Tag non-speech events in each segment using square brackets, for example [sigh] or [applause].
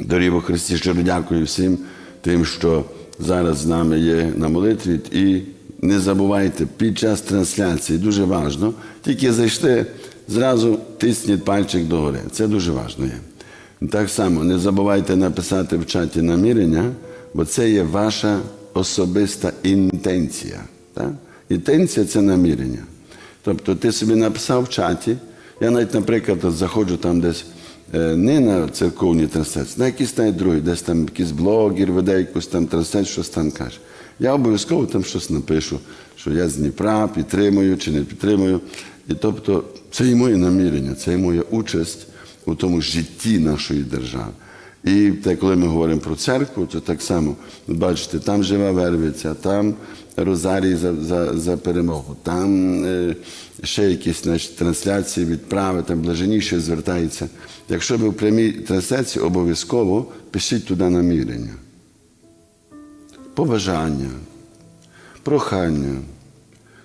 Дорі во Христі, щиро дякую всім тим, що зараз з нами є на молитві. І не забувайте, під час трансляції дуже важливо, тільки зайшли, зразу тисніть пальчик догори. Це дуже важливо є. Так само не забувайте написати в чаті намірення, бо це є ваша особиста інтенція. Так? Інтенція це намірення. Тобто ти собі написав в чаті, я навіть, наприклад, заходжу там десь не на церковні трансляції, на якісь навіть другі, десь там якийсь блогер веде якусь там трансляцію, щось там каже. Я обов'язково там щось напишу, що я з Дніпра підтримую чи не підтримую. І тобто це і моє намірення, це і моя участь у тому житті нашої держави. І те, коли ми говоримо про церкву, то так само, бачите, там жива Вервиця, там Розарій за, за, за перемогу, там е, ще якісь значить, трансляції, відправи, там блаженніше звертаються. Якщо ви в прямій трансляції, обов'язково пишіть туди намірення. Побажання, прохання.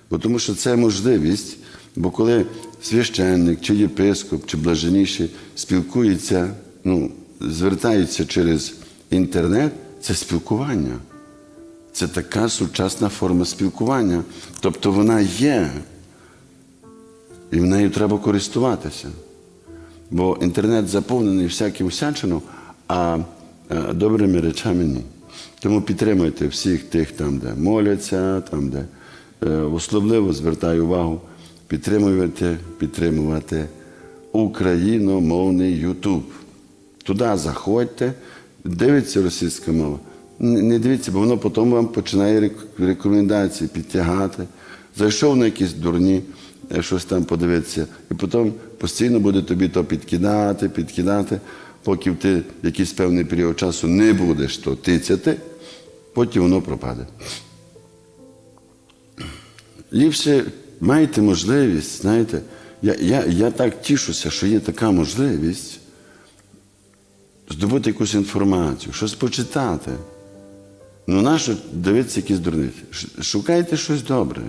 Бо тому що це можливість, бо коли священник, чи єпископ, чи блаженніший спілкується, ну, звертаються через інтернет, це спілкування. Це така сучасна форма спілкування. Тобто вона є, і в нею треба користуватися. Бо інтернет заповнений всяким всячином, а е, добрими речами ні. Тому підтримуйте всіх тих, там, де моляться, там, де е, особливо звертаю увагу, підтримуйте, підтримувати україномовний Ютуб. Туди заходьте, дивіться російська мова. Не дивіться, бо воно потім вам починає рекомендації підтягати. Зайшов на якісь дурні, е, щось там подивитися, і потім постійно буде тобі то підкидати, підкидати, поки ти якийсь певний період часу не будеш то тицяти, потім воно пропаде. Ліпше маєте можливість, знаєте, я, я, я так тішуся, що є така можливість здобути якусь інформацію, щось почитати. Ну, нащо дивитися якісь дурниці? Шукайте щось добре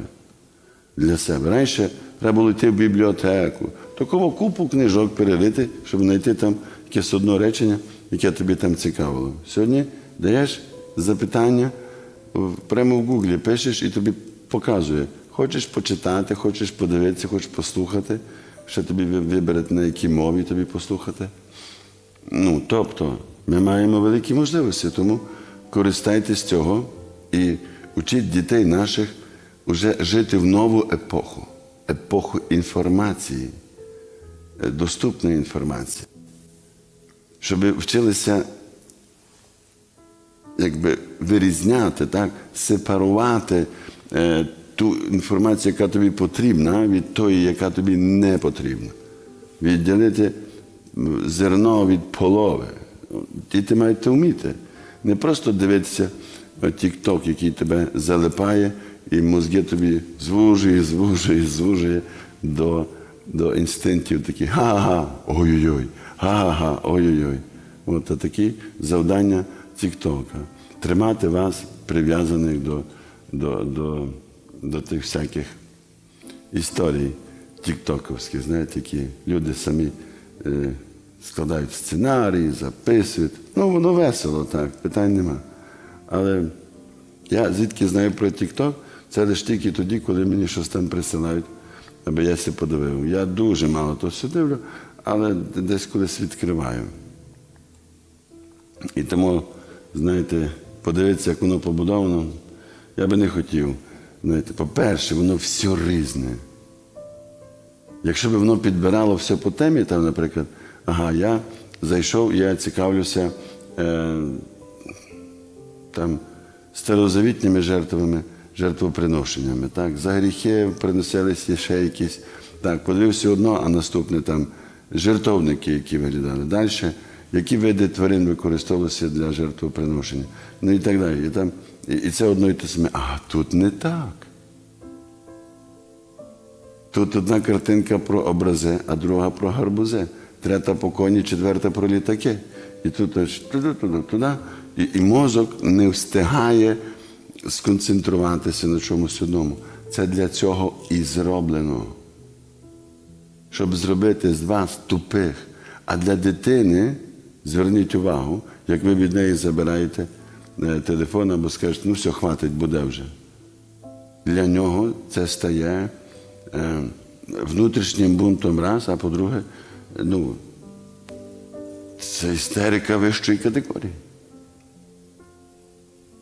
для себе. Раніше треба було йти в бібліотеку, такого купу книжок перелити, щоб знайти там якесь одне речення, яке тобі там цікавило. Сьогодні даєш запитання, прямо в Гуглі пишеш і тобі показує. Хочеш почитати, хочеш подивитися, хочеш послухати, ще тобі ви- виберуть, на якій мові тобі послухати. Ну, тобто, ми маємо великі можливості, тому користайтесь цього і учіть дітей наших уже жити в нову епоху, епоху інформації, е, доступної інформації, щоб вчилися якби вирізняти, так, сепарувати е, ту інформацію, яка тобі потрібна, від тої, яка тобі не потрібна. Відділити зерно від полови. Діти мають це вміти. Не просто дивитися тік-ток, який тебе залипає, і мозги тобі звужує, звужує, звужує до, до інстинктів таких га-га, ой-ой-ой, га-га, ой-ой-ой. От такі завдання Тіктока. Тримати вас прив'язаних до, до, до, до тих всяких історій тіктоковських, знаєте, які люди самі е, складають сценарії, записують. Ну, воно весело, так, питань нема. Але я звідки знаю про Тікток, це лише тільки тоді, коли мені щось там присилають, аби я себе подивив. Я дуже мало то все дивлю, але десь колись відкриваю. І тому, знаєте, подивитися, як воно побудовано, я би не хотів. Знаєте, по-перше, воно все різне. Якщо б воно підбирало все по темі, там, наприклад, ага, я зайшов, я цікавлюся е, там, старозавітніми жертвами, жертвоприношеннями. Так? За гріхи приносилися ще якісь. Так, подивився одно, а наступне там жертовники, які виглядали. Далі, які види тварин використовувалися для жертвоприношення. Ну і так далі. І, там, і, і це одно і те саме. А тут не так. Тут одна картинка про образи, а друга про гарбузи. Третя по коні, четверта про літаки. І тут туди, туди, туди. І, і мозок не встигає сконцентруватися на чомусь одному. Це для цього і зроблено. Щоб зробити з вас тупих. А для дитини Зверніть увагу, як ви від неї забираєте е, телефон або скажете, ну все, хватить, буде вже. Для нього це стає е, внутрішнім бунтом раз, а по-друге, ну, це істерика вищої категорії.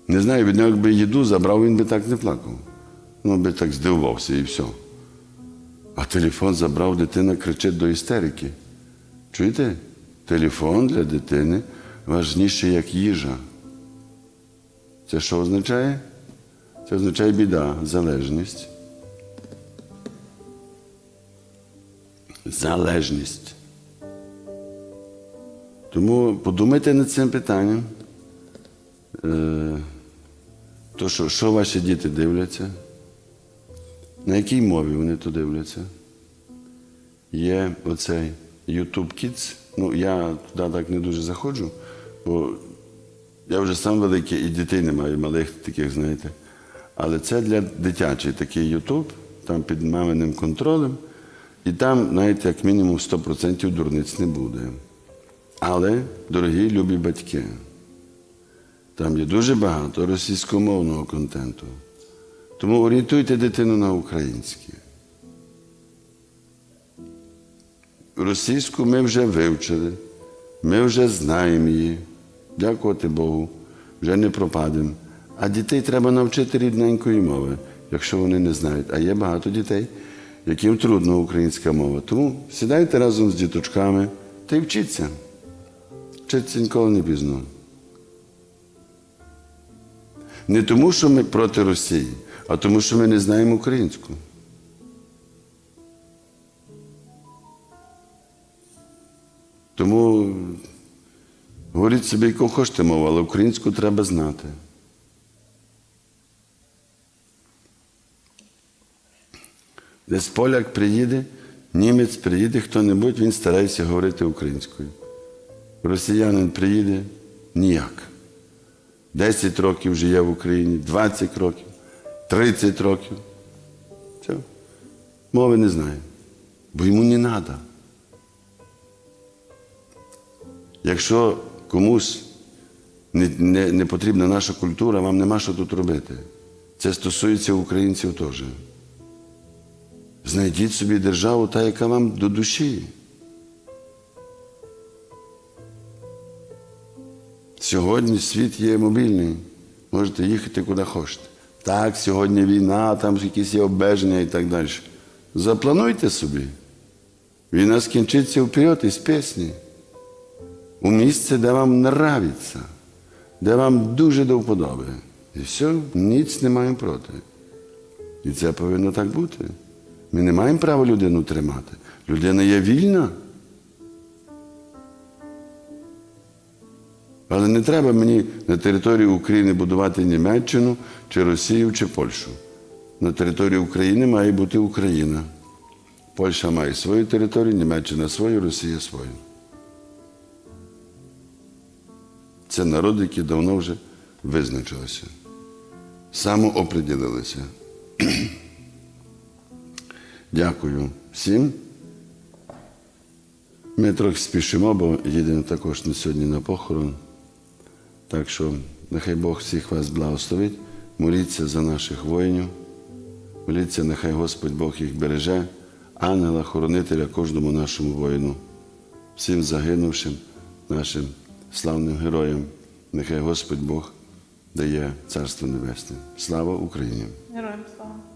Не знаю, від нього якби їду забрав, він би так не плакав. Ну, би так здивувався і все. А телефон забрав, дитина кричить до істерики. Чуєте? Телефон для дитини важніший, як їжа. Це що означає? Це означає біда, залежність. Залежність. Тому подумайте над цим питанням. Е, то, що, що ваші діти дивляться? На якій мові вони то дивляться? Є оцей YouTube Kids. Ну, я туди так не дуже заходжу, бо я вже сам великий і дітей не маю, малих таких, знаєте. Але це для дитячий такий YouTube, там під маминим контролем. І там, знаєте, як мінімум 100% дурниць не буде. Але, дорогі любі батьки, там є дуже багато російськомовного контенту. Тому орієнтуйте дитину на українське. Російську ми вже вивчили, ми вже знаємо її. Дякувати Богу, вже не пропадемо. А дітей треба навчити рідненької мови, якщо вони не знають. А є багато дітей, яким трудно українська мова. Тому сідайте разом з діточками та й вчіться. Вчиться ніколи не пізно. Не тому, що ми проти Росії, а тому, що ми не знаємо українську. Тому говоріть собі, яку хочете мову, але українську треба знати. Десь поляк приїде, німець приїде, хто-небудь, він старається говорити українською. Росіянин приїде ніяк. 10 років живе в Україні, 20 років, 30 років. Все. Мови не знає. Бо йому не треба. Якщо комусь не, не, не потрібна наша культура, вам нема що тут робити. Це стосується українців теж. Знайдіть собі державу, та, яка вам до душі. Сьогодні світ є мобільний. Можете їхати куди хочете. Так, сьогодні війна, там якісь є обмеження і так далі. Заплануйте собі. Війна скінчиться вперед із пісні. У місце, де вам нравиться, де вам дуже до вподоби. І все, ніц не маємо проти. І це повинно так бути. Ми не маємо права людину тримати. Людина є вільна. Але не треба мені на території України будувати Німеччину, чи Росію, чи Польщу. На території України має бути Україна. Польща має свою територію, Німеччина свою, Росія свою. Це народ, які давно вже визначилися, самооприділилися. [clears throat] Дякую всім. Ми трохи спішимо, бо їдемо також на сьогодні на похорон. Так що нехай Бог всіх вас благословить. Моліться за наших воїнів. Моліться, нехай Господь Бог їх береже, ангела, хоронителя кожному нашому воїну, всім загинувшим нашим славним героям. Нехай Господь Бог дає Царство Небесне. Слава Україні! Героям слава.